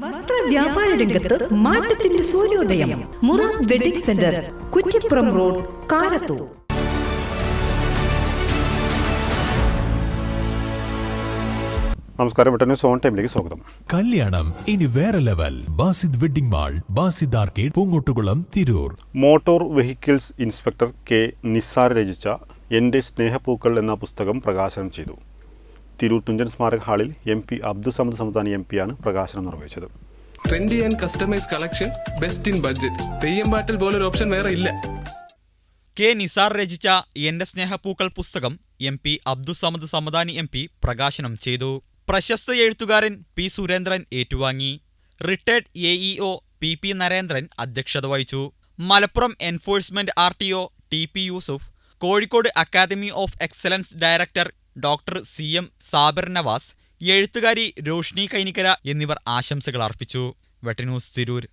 വസ്ത്ര വ്യാപാര രംഗത്ത് മാറ്റത്തിന്റെ സൂര്യോദയം. മുറ wedding centre Kuttippuram road Karathur. നമസ്കാരം സോൺ ഓൺ ടൈമിലേക്ക് സ്വാഗതം. കല്യാണം ഇനി വേറെ level. Basid wedding mall Basid arcade Poongottukulam Tirur. Motor vehicles inspector K Nisar രചിച്ച എന്റെ സ്നേഹപ്പൂക്കൾ എന്ന പുസ്തകം പ്രകാശനം ചെയ്തു. തിരൂർ തുഞ്ചൻ സ്മാരക ഹാളിൽ M P Abdussamad Samadani M പിയാണ് പ്രകാശനം നിർവഹിച്ചത്. Trendy and customise collection best in budget Theyyam പാട്ടിൽ പോലൊരു ഓപ്ഷൻ വേറെ ഇല്ല. കെ നിസാർ രചിച്ച എന്റെ സ്നേഹപ്പൂക്കൾ പുസ്തകം M P Abdussamad Samadani M P പ്രകാശനം ചെയ്തു. പ്രശസ്ത എഴുത്തുകാരൻ പി സുരേന്ദ്രൻ ഏറ്റുവാങ്ങി. Retired A E O P P Narendran അധ്യക്ഷത വഹിച്ചു. Malappuram enforcement R T O T P Yusuf Kozhikode academy of excellence director doctor C M Sabir Nawaz എഴുത്തുകാരി രോഷ്നി കൈനിക്കര എന്നിവർ ആശംസകൾ അർപ്പിച്ചു വെട്ടന്യൂസ് തിരൂർ.